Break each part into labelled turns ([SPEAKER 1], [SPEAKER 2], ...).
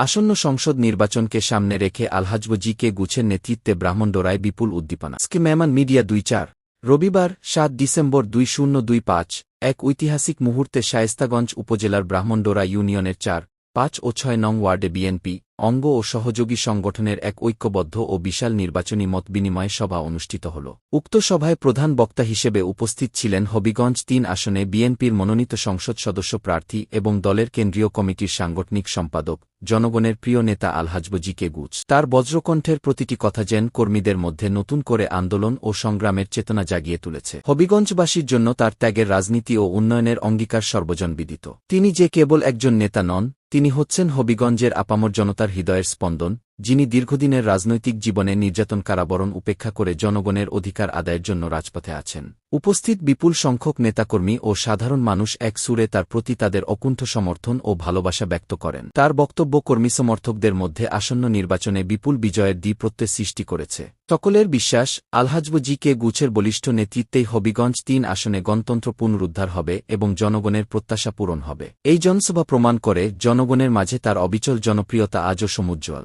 [SPEAKER 1] আসন্ন সংসদ নির্বাচনকে সামনে রেখে আলহাজবজিকে গুছের নেতৃত্বে ব্রাহ্মণডোরায় বিপুল উদ্দীপনা। স্কিম্যামান মিডিয়া দুই চার। রবিবার, সাত ডিসেম্বর দুই শূন্য দুই পাঁচ, এক ঐতিহাসিক মুহূর্তে শায়েস্তাগঞ্জ উপজেলার ব্রাহ্মণডোরা ইউনিয়নের চার পাঁচ ও ছয় নং ওয়ার্ডে বিএনপি, অঙ্গ ও সহযোগী সংগঠনের এক ঐক্যবদ্ধ ও বিশাল নির্বাচনী মত বিনিময় সভা অনুষ্ঠিত হল। উক্ত সভায় প্রধান বক্তা হিসেবে উপস্থিত ছিলেন হবিগঞ্জ তিন আসনে বিএনপির মনোনীত সংসদ সদস্য প্রার্থী এবং দলের কেন্দ্রীয় কমিটির সাংগঠনিক সম্পাদক, জনগণের প্রিয় নেতা আলহাজব জি কে গুজ তার বজ্রকণ্ঠের প্রতিটি কথা যেন কর্মীদের মধ্যে নতুন করে আন্দোলন ও সংগ্রামের চেতনা জাগিয়ে তুলেছে। হবিগঞ্জবাসীর জন্য তার ত্যাগের রাজনীতি ও উন্নয়নের অঙ্গীকার সর্বজন বিদিত। তিনি যে কেবল একজন নেতা নন তিনি হচ্ছেন হবিগঞ্জের আপামর জনতার হৃদয়ের স্পন্দন যিনি দীর্ঘদিনের রাজনৈতিক জীবনে নির্যাতন কারাবরণ উপেক্ষা করে জনগণের অধিকার আদায়ের জন্য রাজপথে আছেন। উপস্থিত বিপুল সংখ্যক নেতাকর্মী ও সাধারণ মানুষ এক সুরে তার প্রতি তাদের অকুণ্ঠ সমর্থন ও ভালোবাসা ব্যক্ত করেন। তার বক্তব্য কর্মী সমর্থকদের মধ্যে আসন্ন নির্বাচনে বিপুল বিজয়ের দ্বিপ্রত্যয় সৃষ্টি করেছে। সকলের বিশ্বাস আলহাজব জি কে গুছের বলিষ্ঠ নেতৃত্বেই হবিগঞ্জ তিন আসনে গণতন্ত্র পুনরুদ্ধার হবে এবং জনগণের প্রত্যাশা পূরণ হবে। এই জনসভা প্রমাণ করে, জনগণের মাঝে তার অবিচল জনপ্রিয়তা আজও সমুজ্জ্বল।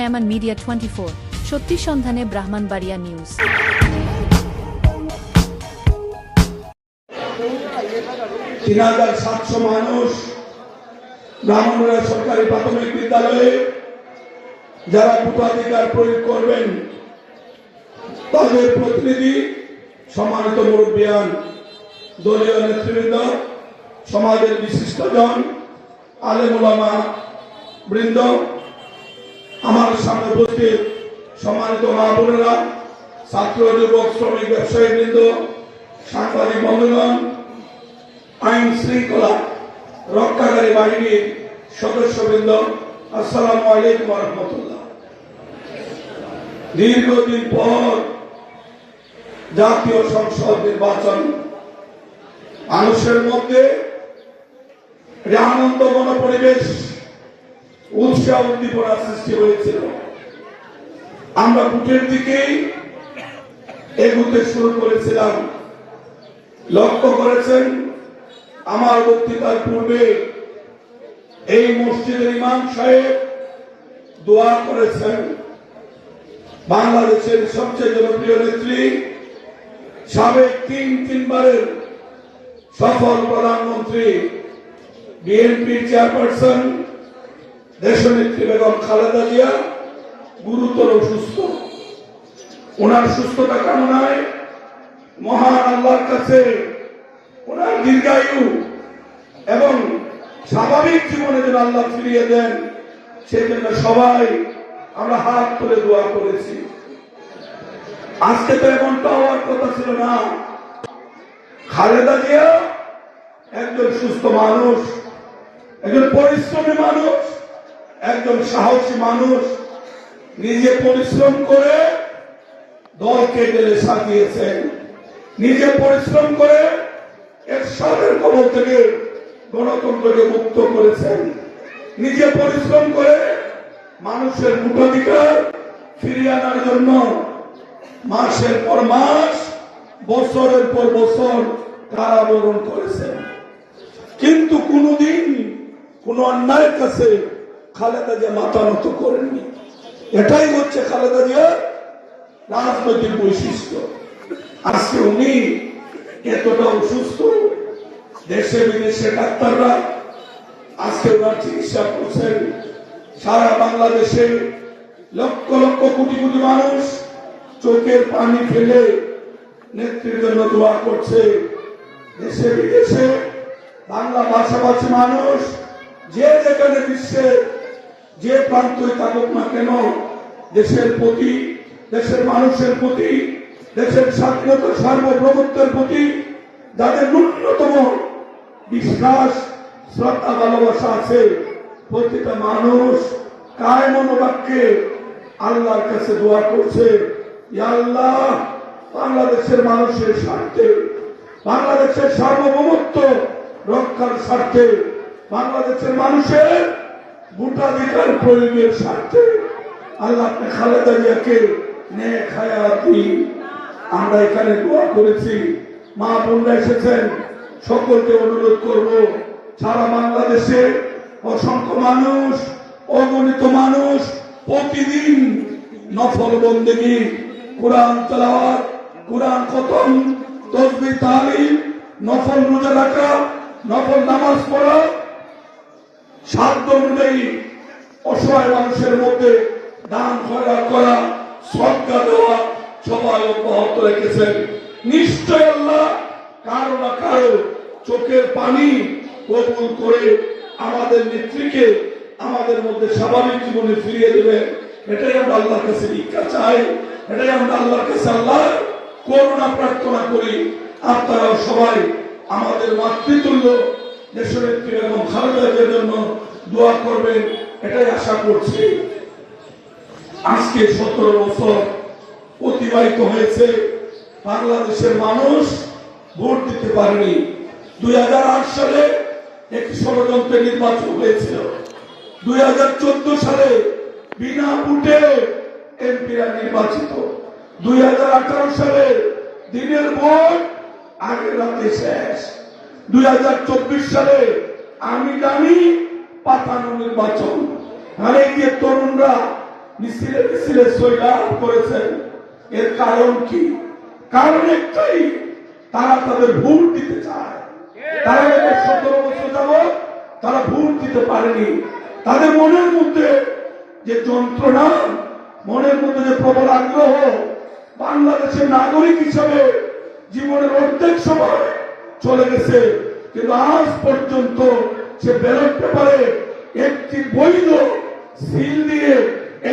[SPEAKER 2] মেমান মিডিয়া টোয়েন্টি ফোর, সত্যি সন্ধানে ব্রাহ্মণবাড়িয়া নিউজ।
[SPEAKER 3] তিন হাজার সাতশো মানুষ ব্রাহ্মণরা সরকারি প্রাথমিক বিদ্যালয়ে যারা ভোটাধিকার প্রয়োগ করবেন, তাদের প্রতিনিধি সম্মানিত মুরব্বিয়ান, দলীয় নেতৃবৃন্দ, সমাজের বিশিষ্টজন, আলেমুলামা বৃন্দ আমার সামনে উপস্থিত সম্মানিত মা বোনেরা, ছাত্র যুবক, শ্রমিক ব্যবসায়ী বৃন্দ সাংবাদিক বন্ধুগণ, আইন শৃঙ্খলা রক্ষাকারী বাহিনীর সদস্যবৃন্দ, আসসালামু আলাইকুম রহমতুল্লাহ। দীর্ঘদিন পর জাতীয় সংসদ নির্বাচন, মানুষের মধ্যে যে আনন্দমন পরিবেশ উৎসাহ উদ্দীপনা সৃষ্টি হয়েছিল। আমরা বুটের দিকেই এগুতে শুরু করেছিলাম। লক্ষ্য করেছেন, আমার বক্তৃতার পূর্বে এই মসজিদের ইমাম সাহেব দোয়া করেছেন। বাংলাদেশের সবচেয়ে জনপ্রিয় নেত্রী, সাবেক তিন তিনবারের সফল প্রধানমন্ত্রী, বিএনপির চেয়ারপারসন দেশনেত্রী বেগম খালেদা জিয়া গুরুতর অসুস্থ। ওনার সুস্থতা কামনায় মহান আল্লাহর কাছে ওনার দীর্ঘায়ু এবং স্বাভাবিক জীবনে যেন আল্লাহ ফিরিয়ে দেন সেই জন্য সবাই আমরা হাত তুলে দোয়া করেছি। আজকে তো এমনটা হওয়ার কথা ছিল না। খালেদা জিয়া একজন সুস্থ মানুষ, একজন পরিশ্রমী মানুষ একজন সাহসী মানুষ নিজে পরিশ্রম করে দলকে গেলে সাজিয়েছেন। নিজে পরিশ্রম করে এর সাদের কবল থেকে গণতন্ত্রকে মুক্ত করেছেন। নিজে পরিশ্রম করে মানুষের ভোটাধিকার ফিরিয়ে আনার জন্য মাসের পর মাস, বছরের পর বছর কারাবরণ করেছেন। কিন্তু কোনোদিন কোন অন্যায়ের কাছে খালেদা জিয়া মাথা নত করেননি। এটাই হচ্ছে খালেদা জিয়ার রাজনৈতিক বৈশিষ্ট্য। আজকে উনি এতটা অসুস্থ, দেশে বিদেশে ডাক্তাররা আজকে ওনার চিকিৎসা করছেন। সারা বাংলাদেশে লক্ষ লক্ষ কোটি কোটি মানুষ চোখের পানি ফেলে নেত্রীর জন্য দোয়া করছে। দেশে বিদেশে বাংলা ভাষাভাষী মানুষ যে যেখানে বিশ্বে যে প্রান্তই থাকুক না কেন, দেশের প্রতি, দেশের মানুষের প্রতি, দেশের স্বাধীনতা সার্বভৌমত্বের প্রতি যাদের ন্যূনতম বিশ্বাস, শ্রদ্ধা, ভালোবাসা আছে, প্রতিটা মানুষ কায় মনোবাক্যে আল্লাহর কাছে দোয়া করছে। আল্লাহ, বাংলাদেশের মানুষের স্বার্থে, বাংলাদেশের সার্বভৌমত্ব রক্ষার স্বার্থে, বাংলাদেশের মানুষের ভোটাধিকার প্রয়োগের স্বার্থে আল্লাহ খালেদা জিয়াকে নেক হায়াতি আমরা এখানে দোয়া করেছি। মা বোনরা এসেছেন। সকলকে অনুরোধ করব, সারা বাংলাদেশে অসংখ্য মানুষ, অগণিত মানুষ প্রতিদিন নফল বন্দেগী কোরআন তেলাওয়াত, কোরআন খতম, তসবি তালিম, নফল রোজা রাখা, নফল নামাজ পড়া সাধ্য অনুযায়ী অসহায় মানুষের মধ্যে দান, খয়রাত করা সদকা দেওয়া সবাই অব্যাহত রেখেছেন। নিশ্চয় আল্লাহ কারও না কারও চোখের পানি কবুল করে আমাদের নেত্রীকে আমাদের মধ্যে স্বাভাবিক জীবনে ফিরিয়ে দেবেন। এটাই আমরা আল্লাহর কাছে ভিক্ষা চাই। এটাই আমরা আল্লাহর কাছে আল্লাহ করুণা প্রার্থনা করি। আপনারা সবাই আমাদের মাতৃতুল্য এবং খালেদাদের জন্য দোয়া করবেন, এটাই আশা করছি। আজকে সতেরো বছর অতিবাহিত হয়েছে। বাংলাদেশের মানুষ ভোট দিতে পারেনি। দুই হাজার আট সালে একটি ষড়যন্ত্রের নির্বাচন হয়েছিল। দুই সালে বিনা ভোটে এমপিরা নির্বাচিত। দুই হাজার আঠারো সালে দিনের ভোট, আগের রাতে শেষ। দুই হাজার চব্বিশ সালে আমি জানি পাতানো নির্বাচন। এই যে তরুণরা মিছিলে মিছিলে সৈলাভ করেছেন, এর কারণ কি? কারণ একটাই, তারা তাদের ভোট দিতে চায়। তারা সতেরো বছর তারা ভোট দিতে পারেনি। তাদের মনের মধ্যে যে যন্ত্রণা, মনের মধ্যে যে প্রবল আগ্রহ, বাংলাদেশের নাগরিক হিসাবে জীবনের অর্ধেক সময় চলে গেছে। কিন্তু আজ পর্যন্ত সে ব্যালট পেপারে একটি বৈধ সিল দিয়ে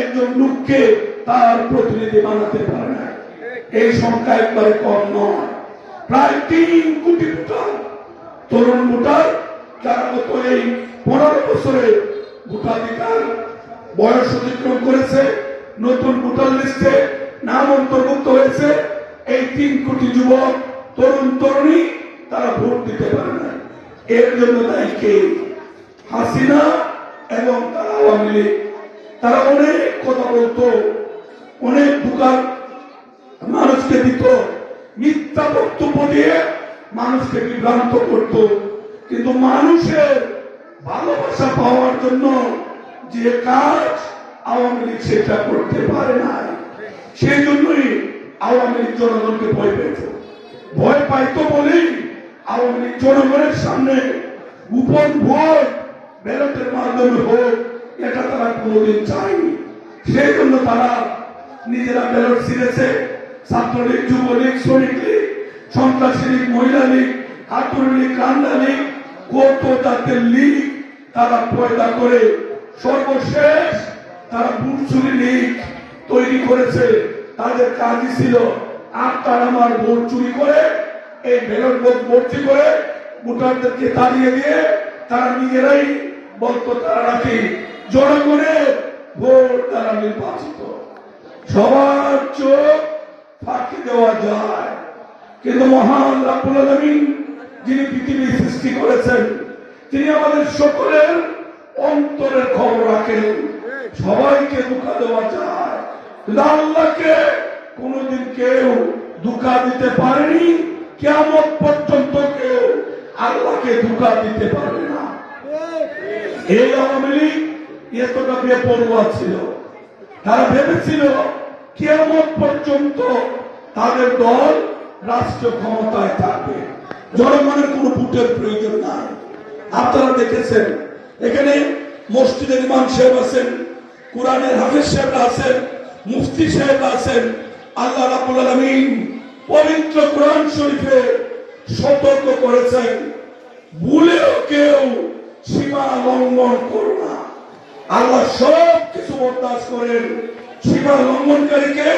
[SPEAKER 3] একজন লোককে তার প্রতিনিধি বানাতে পারে না। এই সংখ্যা একবারে কম নয়। প্রায় তিন কোটি ভোটার, তরুণ ভোটার, যারা গত এই পনেরো বছরে ভোটাধিকার বয়স অতিক্রম করেছে, নতুন ভোটার লিস্টে নাম অন্তর্ভুক্ত হয়েছে, এই তিন কোটি যুবক, তরুণ, তরুণী, তারা ভোট দিতে পারে না। এর জন্য দায়ী কে হাসিনা এবং তারা আওয়ামী লীগ, তারা অনেক কথা বলতো, অনেক দোকান মানুষকে দিত, মিথ্যা বক্তব্য দিয়ে মানুষকে বিভ্রান্ত করত। কিন্তু মানুষের ভালোবাসা পাওয়ার জন্য যে কাজ আওয়ামী লীগ সেটা করতে পারে না সেই জন্যই আওয়ামী লীগ জনগণকে ভয় পেত ভয় পাইতো বলেই আওয়ামী লীগ জনগণের সামনে গোপন ভোট ব্যালটের মাধ্যমে হোক, এটা তারা কোনোদিন চায়নি। সেই জন্য তারা নিজেরা ব্যালট ছিঁড়েছে। ছাত্রলীগ, যুবলীগ, শ্রমিক লীগ, সন্ত্রাসী লীগ, মহিলা লীগ আতুর লীগ কান্দা লীগ, কত জাতের লীগ, তারা পয়দা করে সর্বশেষ তারা বুটসুরি লীগ তৈরি করেছে। তাদের কাজই ছিল, আপনার আমার ভোট চুরি করে এই ভোট ভর্তি করে ভোটারদেরকে তাড়িয়ে দিয়ে তারা নিজেরাই বলতো, তারা নাকি জনগণের ভোট তারা নির্বাচিত। সবার চোখ ফাঁকি দেওয়া যায়। কিন্তু মহান রাবুল আলমিন যিনি পৃথিবী সৃষ্টি করেছেন, তিনি আমাদের সকলের অন্তরের খবর রাখেন। সবাইকে দুঃখা দেওয়া যায়। কিন্তু আল্লাহকে কোনোদিন কেউ দুঃখা দিতে পারেনি। কেমন পর্যন্ত কেউ আল্লাহকে দুঃখা দিতে পারবে না। এই আওয়ামী লীগ এতটা বেপরোয়া ছিল। তারা ভেবেছিল কেমন পর্যন্ত তাদের দল রাষ্ট্র ক্ষমতায় থাকবে। জনগণের কোনো ভোটের প্রয়োজন নাই। আপনারা দেখেছেন, এখানে মসজিদের ইমাম সাহেব আছেন, কোরআনের হাফিজ সাহেব আছেন, মুফতি সাহেব আছেন, আল্লাহ রাবুল আলমিন পবিত্র কোরআন শরীফে সতর্ক করেছেন, ভুলেও কেউ সীমা লঙ্ঘন করো না। আল্লাহ সব কিছু বরদাস্ত করেন। সীমা লঙ্ঘনকারীকে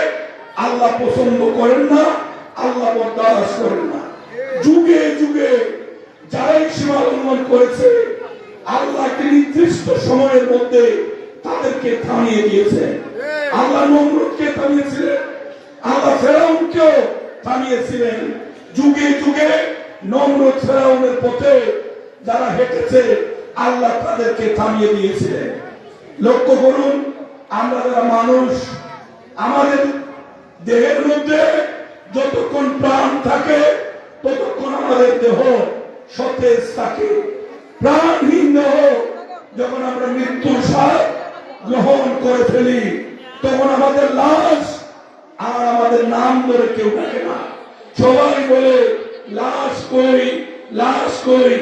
[SPEAKER 3] আল্লাহ পছন্দ করেন না, আল্লাহ বরদাস্ত করেন না। যুগে যুগে যারাই সীমা লঙ্ঘন করেছে, আল্লাহ একটি নির্দিষ্ট সময়ের মধ্যে তাদেরকে থামিয়ে দিয়েছে। আল্লাহ নমরুদকে থামিয়েছিলেন, আল্লাহ ফেরাউনকেও থামিয়েছিলেন যুগে যুগে নমরুদ ফেরাউনের পথে যারা হেঁটেছে, আল্লাহ তাদেরকে থামিয়ে দিয়েছিলেন। লক্ষ্য করুন, আমরা যারা মানুষ, আমাদের দেহের মধ্যে যতক্ষণ প্রাণ থাকে, ততক্ষণ আমাদের দেহ সতেজ থাকে। প্রাণহীন দেহ যখন আমরা মৃত্যুর স্বাদ গ্রহণ করে ফেলি, তখন আমাদের লাশ আর আমাদের নাম ধরে কেউ ডাকে না। সবাই বলে, লাশ কই লাশ কই?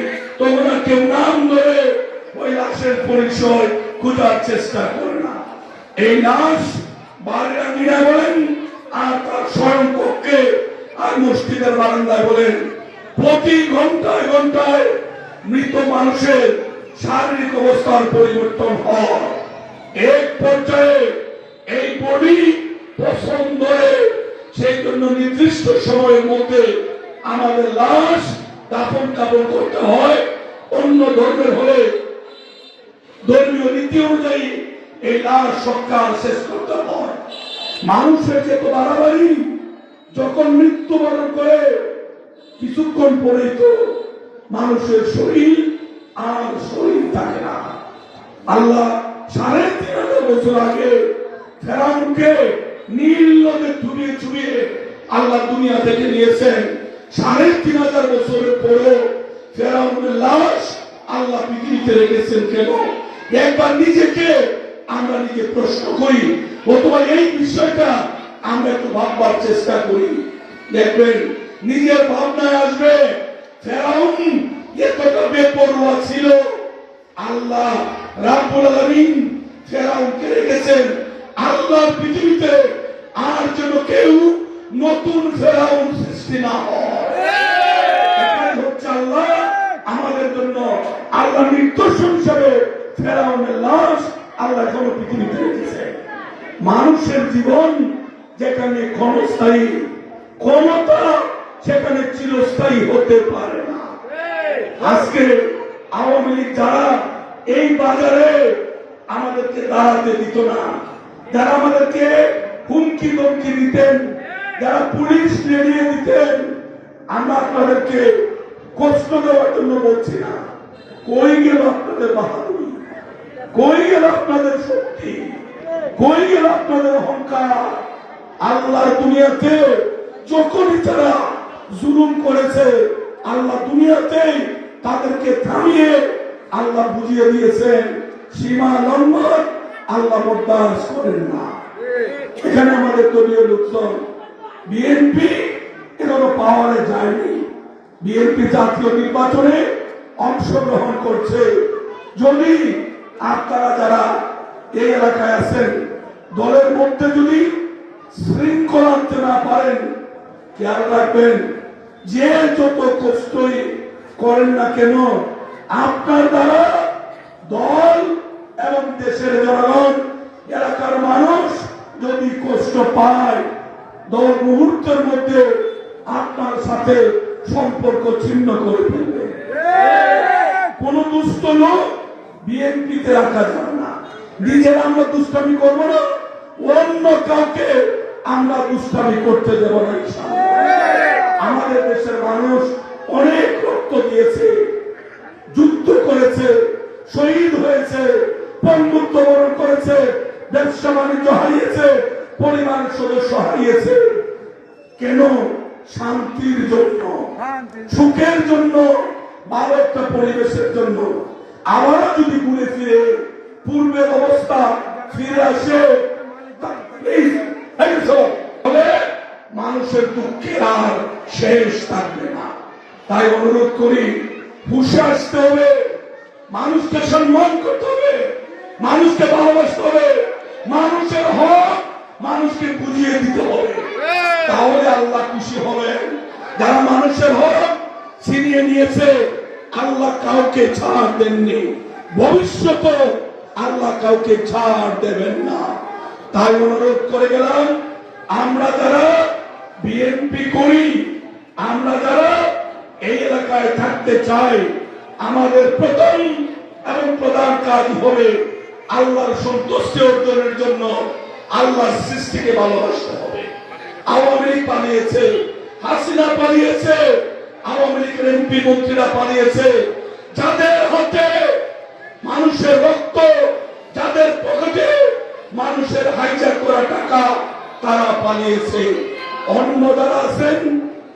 [SPEAKER 3] আর কেউ নাম ধরে ওই লাশের পরিচয় খোঁজার চেষ্টা করে না। এই লাশ মিনা বলেন, আর তার স্বয়ং পক্ষে আর মসজিদের বারান্দায় বলেন, প্রতি ঘন্টায় ঘন্টায় মৃত মানুষের শারীরিক অবস্থার পরিবর্তন হয়। এক পর্যায়ে এই বডি সেই জন্য নির্দিষ্ট সময়ের মধ্যে আমাদের লাশ দাফন কাপন করতে হয়। অন্য ধর্মের হলে ধর্মীয় নীতি অনুযায়ী এই লাশ সৎকার শেষ করতে হয়। মানুষের যে তো বাড়াবাড়ি, যখন মৃত্যুবরণ করে, কিছুক্ষণ পরেই তো মানুষের শরীর আর শরীর থাকে না। আল্লাহ সাড়ে তিন হাজার বছর আগে ফেরাউনকে নীল নদে চুবিয়ে চুবিয়ে আল্লাহ দুনিয়া থেকে নিয়েছেন। সাড়ে তিন হাজার বছরের পরেও ফেরাউনের আল্লাহ পৃথিবীতে কেন? একবার নিজেকে আমরা নিজে প্রশ্ন করি, অথবা এই বিষয়টা আমরা একটু ভাববার চেষ্টা করি। দেখবেন, নিজের ভাবনায় আসবে, ফেরাউন এতটা বেপরোয়া ছিল। আল্লাহ রাব্বুল আলামিন ফেরাউনকে রেখেছেন। আল্লাহর পৃথিবীতে আর যেন কেউ নতুন ফেরাউন সৃষ্টি না হচ্ছে আল্লাহ আমাদের জন্য আল্লাহ নির্দর্শন হিসাবে ফেরাউনের লাশ আল্লাহ এখনও পৃথিবীতে রেখেছে। মানুষের জীবন যেখানে ক্ষণস্থায়ী, ক্ষমতা সেখানে চিরস্থায়ী হতে পারে না। আজকে আওয়ামী লীগ যারা এই বাজারে আমাদেরকে দাঁড়াতে দিত না। যারা আমাদেরকে হুমকি ধমকি দিতেন, যারা পুলিশ নেড়িয়ে দিতেন, আমরা আপনাদেরকে কষ্ট দেওয়ার জন্য বলছি না। কই গেল আপনাদের বাহাদুরি? কই গেল আপনাদের শক্তি? কই গেল আপনাদের অহংকার? আল্লাহর দুনিয়াতে যখনই তারা জুলুম করেছে, আল্লাহ দুনিয়াতেই তাদেরকে থামিয়ে আল্লাহ বুঝিয়ে দিয়েছেন, সীমা লঙ্ঘন আল্লাহ বরদাস করেন না। এখানে আমাদের দলীয় লোকজন, বিএনপি এখনও পাওয়ারে যায়নি। বিএনপি জাতীয় নির্বাচনে অংশগ্রহণ করছে। যদি আপনারা যারা এই এলাকায় আছেন, দলের মধ্যে যদি শৃঙ্খলা আনতে না পারেন, খেয়াল রাখবেন, যে যত কষ্টই করেন না কেন, আপনার দ্বারা দল এবং দেশের জনগণ, এলাকার মানুষ যদি কষ্ট পায়, দল মুহূর্তের মধ্যে আপনার সাথে সম্পর্ক ছিন্ন করে ফেলবে। কোন দুষ্ট লোক বিএনপিতে রাখা যাবে না। নিজেরা আমরা দুষ্টামি করব না, অন্য কাউকে আমরা দুষ্টামি করতে দেব না আমাদের দেশের মানুষ অনেক রক্ত দিয়েছে, যুদ্ধ করেছে, শহীদ হয়েছে বরণ করেছে ব্যবসা বাণিজ্য হারিয়েছে পরিবারের সদস্য হারিয়েছে। কেন? শান্তির জন্য সুখের জন্য ভালো একটা পরিবেশের জন্য। আবারও যদি ঘুরে ফিরে পূর্বের অবস্থা ফিরে আসে মানুষের দুঃখে আর শেষ থাকবে না। তাই অনুরোধ করি হুশে আসতে হবে মানুষকে সম্মান করতে হবে। মানুষকে ভালোবাসতে হবে। মানুষের হক মানুষকে বুঝিয়ে দিতে হবে। তাহলে আল্লাহ খুশি হবেন। যারা মানুষের হক ছিনিয়ে নিয়েছে আল্লাহ কাউকে ছাড় দেননি। ভবিষ্যতে আল্লাহ কাউকে ছাড় দেবেন না। তাই অনুরোধ করে গেলাম আমরা যারা বিএনপি করি আমরা যারা এই এলাকায় থাকতে চাই আমাদের প্রথম এবং প্রধান কাজ হবে আল্লাহর সন্তুষ্টি অর্জনের জন্য আল্লাহর সৃষ্টিকে ভালোবাসতে হবে। আওয়ামী লীগ পালিয়েছে হাসিনা পালিয়েছে আওয়ামী লীগের এমপি মন্ত্রীরা পালিয়েছে যাদের হাতে মানুষের রক্ত, যাদের পকেটে মানুষের হাইজাক করা টাকা, তারা পালিয়েছে অন্য যারা আছেন,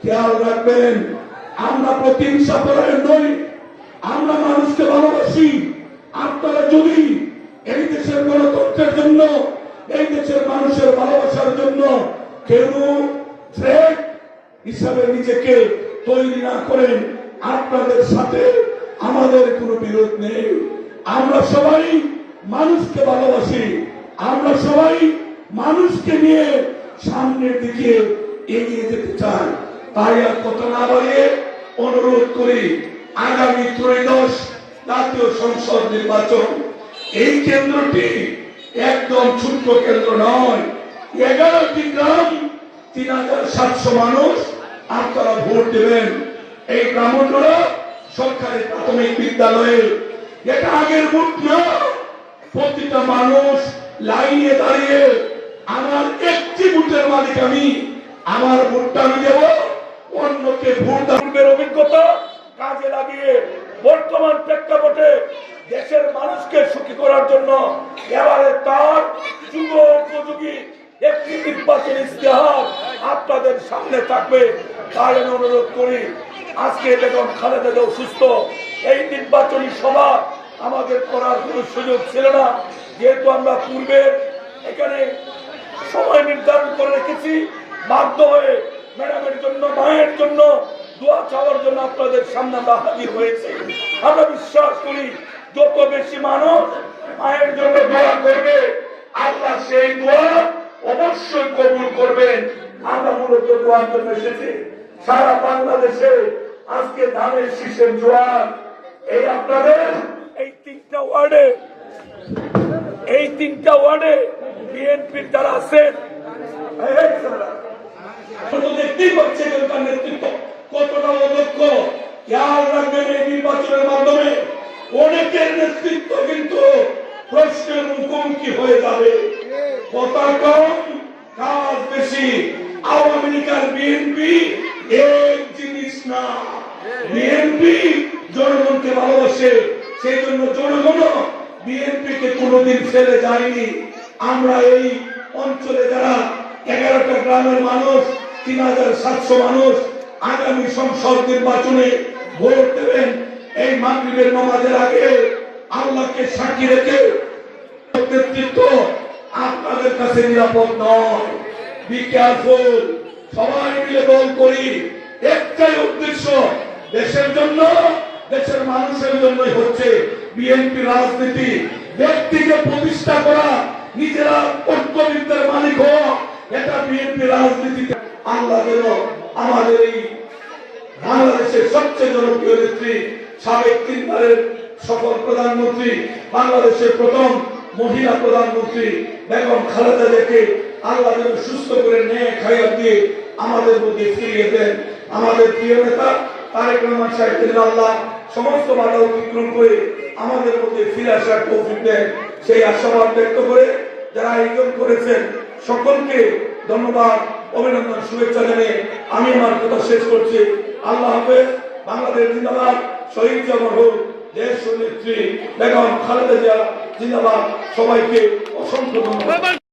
[SPEAKER 3] খেয়াল রাখবেন, আমরা প্রতিহিংসা পরায়ণ নই। আমরা মানুষকে ভালোবাসি। আপনারা যদি এই দেশের গণতন্ত্রের জন্য, এই দেশের মানুষের ভালোবাসার জন্য কেউ হিসাবে নিজেকে তৈরি না করেন। আপনাদের সাথে আমাদের কোনো বিরোধ নেই। আমরা সবাই মানুষকে ভালোবাসি। আমরা সবাই মানুষকে নিয়ে সামনের দিকে এগিয়ে যেতে চাই। তাই আর কথা না বাড়িয়ে অনুরোধ করি, আগামী ত্রয়োদশ জাতীয় সংসদ নির্বাচন এই কেন্দ্রটি একদম ছোট্ট কেন্দ্র নয়। এগারোটি গ্রাম, তিন হাজার সাতশো মানুষ আপনারা ভোট দেবেন। এই ব্রাহ্মণরা সরকারি প্রাথমিক বিদ্যালয়ে। এটা আগের ভোট না। প্রতিটা মানুষ লাইনে দাঁড়িয়ে আমার একটি ভোটের মালিক আমি। আমার ভোটটা আমি দেব, অন্যকে ভোট অভিজ্ঞতা কাজে লাগিয়ে বর্তমান প্রেক্ষাপটে দেশের মানুষকে সুখী করার জন্য এবারে তার যুব উপযোগী একটি নির্বাচন ইস্তেহার আপনাদের সামনে থাকবে তাই আমি অনুরোধ করি। আজকে বেগম খালেদা জিয়া অসুস্থ এই নির্বাচনী সভা আমাদের করার কোনো সুযোগ ছিল না। যেহেতু আমরা পূর্বে এখানে সময় নির্ধারণ করে রেখেছি, বাধ্য হয়ে ম্যাডামের জন্য, মায়ের জন্য দোয়া চাওয়ার জন্য আপনাদের সামনে আমরা হাজির হয়েছে আমরা বিশ্বাস করি যত বেশি মানুষ মায়ের জন্য দোয়া করবে আল্লাহ সেই দোয়া অবশ্যই কবুল করবেন আমরা মূলত দোয়ার জন্য এসেছি সারা বাংলাদেশে আজকে ধানের শীষের জোয়ার এই আপনাদের এই তিনটা ওয়ার্ডে এই তিনটা ওয়ার্ডে বিএনপির যারা আছেন দেখতেই পাচ্ছে নেতৃত্ব কতটা অদক্ষ খেয়াল রাখবেন এই নির্বাচনের মাধ্যমে অনেকের নেতৃত্ব কিন্তু প্রশ্নের মুখোমুখি হয়ে যাবে। কথা কম কাজ বেশি। আওয়ামী বিএনপি এক জিনিস না। বিএনপি জনগণকে ভালোবাসে সেই জন্য কোনোদিন ফেলে যায়নি। আমরা এই অঞ্চলে যারা এগারোটা গ্রামের মানুষ, তিন হাজার সাতশো মানুষ, আগামী সংসদ নির্বাচনে ভোট দেবেন, এই মাগরিবের নামাজের আগে আল্লাহকে সাক্ষী রেখে নেতৃত্ব আপনাদের কাছে নিরাপদ নয়। বি কেয়ারফুল সবাই মিলে দল করি। একটাই উদ্দেশ্য দেশের জন্য, দেশের মানুষের জন্যই হচ্ছে বিএনপি রাজনীতি। ব্যক্তিকে প্রতিষ্ঠা করা, নিজেরা ঐক্যবিদ্যার মালিক হওয়া, এটা বিএনপি রাজনীতিতে আল্লাহ যেন আমাদের এই বাংলাদেশের সবচেয়ে জনপ্রিয় নেত্রী সাবেক তিনবারের সফল প্রধানমন্ত্রী, বাংলাদেশের প্রথম মহিলা প্রধানমন্ত্রী বেগম খালেদা জিয়াকে আল্লাহ সুস্থ করে ন্যায় খাইয়া দিয়ে আমাদের মধ্যে ফিরিয়ে দেন। আমাদের প্রিয় নেতা তারেক রহমান সাহেব আল্লাহ সমস্ত বাধা অতিক্রম করে আমাদের মধ্যে ফিরে আসার তৌফিক দেন। সেই আশাবাদ ব্যক্ত করে যারা আয়োজন করেছেন, সকলকে ধন্যবাদ, অভিনন্দন, শুভেচ্ছা জানিয়ে আমি আমার কথা শেষ করছি। আল্লাহ হাফেজ, বাংলাদেশ জিন্দাবাদ, শহীদ জমর হোক, দেশ নেত্রী বেগম খালেদা জিয়া। জিন্দাবাদ সবাইকে অসংখ্য ধন্যবাদ।